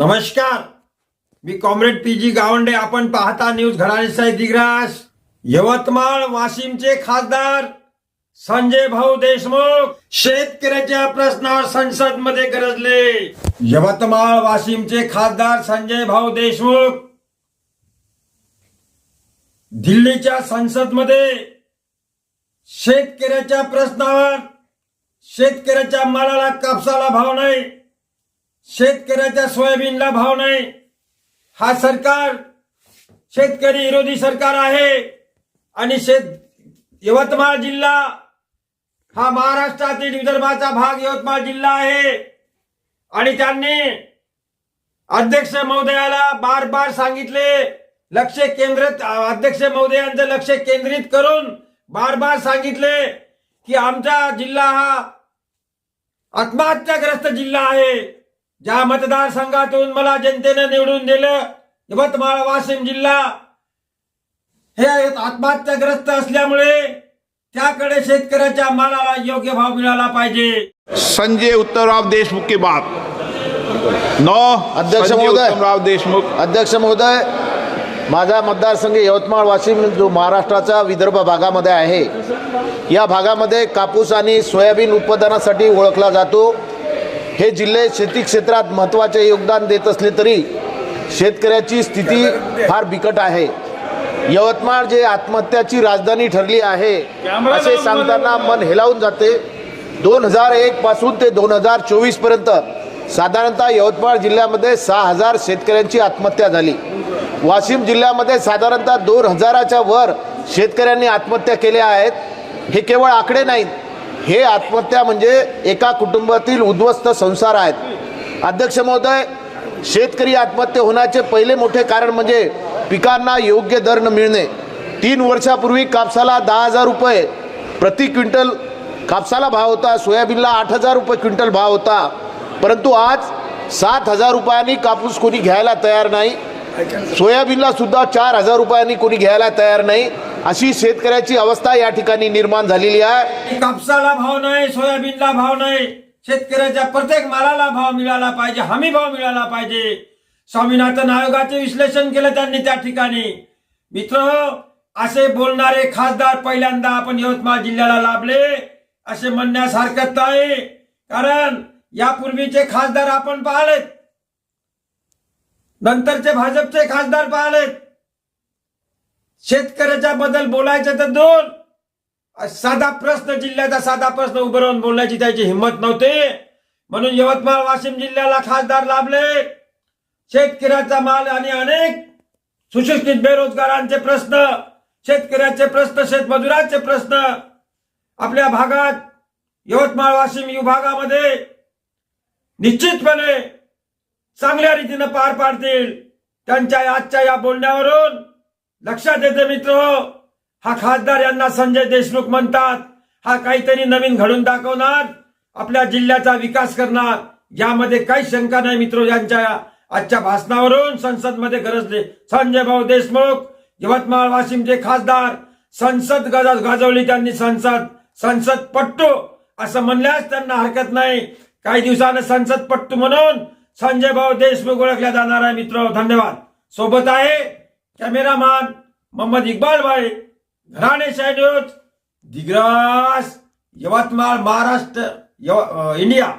नमस्कार. मी comrade P G Gawande. आपण पाहता न्यूज घडाळेसाई दिग्रास. यवतमाळ वाशिमचे खासदार संजय भाऊ देशमुख. शेतकऱ्याच्या प्रश्नावर संसदमध्ये गरजले. यवतमाळ वाशिमचे खासदार संजय भाऊ देशमुख. दिल्लीच्या संसदमध्ये शेतकऱ्याच्या प्रश्नावर शेतकऱ्याच्या मालाला कापसाला भाव नाही. शेतकऱ्याच्या सोयाबीनला भाव नाही. हा सरकार शेतकरी विरोधी सरकार आहे. आणि शेत यवतमाळ जिल्हा हा महाराष्ट्रातील विदर्भाचा भाग यवतमाळ जिल्हा आहे. आणि त्यांनी अध्यक्ष महोदयाला बार बार सांगितले लक्ष केंद्रित अध्यक्ष महोदयांचं लक्ष केंद्रित करून बार बार सांगितले की आमचा जिल्हा हा आत्महत्याग्रस्त जिल्हा आहे. ज्या मतदारसंघातून मला जनतेने निवडून दिलं यवतमाळ वाशिम जिल्हा हे आत्महत्याग्रस्त असल्यामुळे त्याकडे शेतकऱ्याच्या मालाला योग्य भाव मिळाला पाहिजे. संजय उत्तमराव देशमुख की बात. नौ अध्यक्ष महोदय. देशमुख. अध्यक्ष महोदय माझा मतदारसंघ यवतमाळ वाशिम जो महाराष्ट्राचा विदर्भ भागामध्ये आहे या भागामध्ये कापूस आणि सोयाबीन उत्पादनासाठी ओळखला जातो. हे जिल्हे शेती क्षेत्रात महत्त्वाचे योगदान देत असले तरी शेतकऱ्याची स्थिती फार बिकट आहे. यवतमाळ जे आत्महत्याची राजधानी ठरली आहे असे सांगताना मन हेलावून जाते. दोन हजार एक पासून ते दोन हजार चोवीसपर्यंत साधारणतः यवतमाळ जिल्ह्यामध्ये सहा हजार शेतकऱ्यांची आत्महत्या झाली. वाशिम जिल्ह्यामध्ये साधारणतः दोन हजाराच्या वर शेतकऱ्यांनी आत्महत्या केल्या आहेत. हे केवळ आकडे नाहीत हे आत्महत्या म्हणजे एका कुटुंबातील उद्ध्वस्त संसार आहेत. अध्यक्ष महोदय शेतकरी आत्महत्या होण्याचे पहिले मोठे कारण म्हणजे पिकांना योग्य दर न मिळणे. तीन वर्षापूर्वी कापसाला दहा हजार रुपये प्रति क्विंटल कापसाला भाव होता सोयाबीनला आठ हजार रुपये क्विंटल भाव होता. परंतु आज सात हजार रुपयांनी कापूस कोणी घ्यायला तयार नाही. सोयाबीनला सुद्धा चार हजार रुपयांनी कोणी घ्यायला तयार नाही. अशी शेतकऱ्याची अवस्था या ठिकाणी निर्माण झालेली आहे. कापसाला भाव नाही सोयाबीनला भाव नाही. शेतकऱ्याच्या प्रत्येक मालाला भाव मिळाला पाहिजे हमी भाव मिळाला पाहिजे. स्वामीनाथन आयोगाचे विश्लेषण केलं त्यांनी त्या ठिकाणी. मित्र असे बोलणारे खासदार पहिल्यांदा आपण यवतमाळ जिल्ह्याला लाभले असे म्हणण्यास हरकत नाही कारण यापूर्वीचे खासदार आपण पाहिलेत. नंतरचे भाजपचे खासदार पाहिलेत. शेतकऱ्याच्या बद्दल बोलायचं तर दोन. साधा प्रश्न जिल्ह्याचा साधा प्रश्न उभं राहून बोलण्याची त्याची हिंमत नव्हते. म्हणून यवतमाळ वाशिम जिल्ह्याला खासदार लाभले. शेतकऱ्याचा माल आणि अनेक सुशिक्षित बेरोजगारांचे प्रश्न शेतकऱ्याचे प्रश्न शेतमजुरांचे प्रश्न आपल्या भागात यवतमाळ वाशिम विभागामध्ये निश्चितपणे चांगल्या रीतीनं पार पाडतील त्यांच्या आजच्या या बोलण्यावरून. लक्षात येते मित्र हा खासदार यांना संजय देशमुख म्हणतात. हा काहीतरी नवीन घडून दाखवणार आपल्या जिल्ह्याचा विकास करणार. यामध्ये काही शंका नाही मित्र यांच्या आजच्या भाषणावरून. संसदमध्ये गरजले संजय भाऊ देशमुख यवतमाळ वाशिमचे खासदार संसद गाजवली त्यांनी संसद. संसद पट्टू असं म्हणल्यास त्यांना हरकत नाही. काही दिवसानं संसद पट्टू म्हणून संजय भाऊ देशमुख ओळखल्या जाणार आहे मित्र. धन्यवाद. सोबत आहे कॅमेरामॅन मोहम्मद इक्बाल भाई घराणे शाह न्यूज दिग्रास यवतमाळ महाराष्ट्र यव इंडिया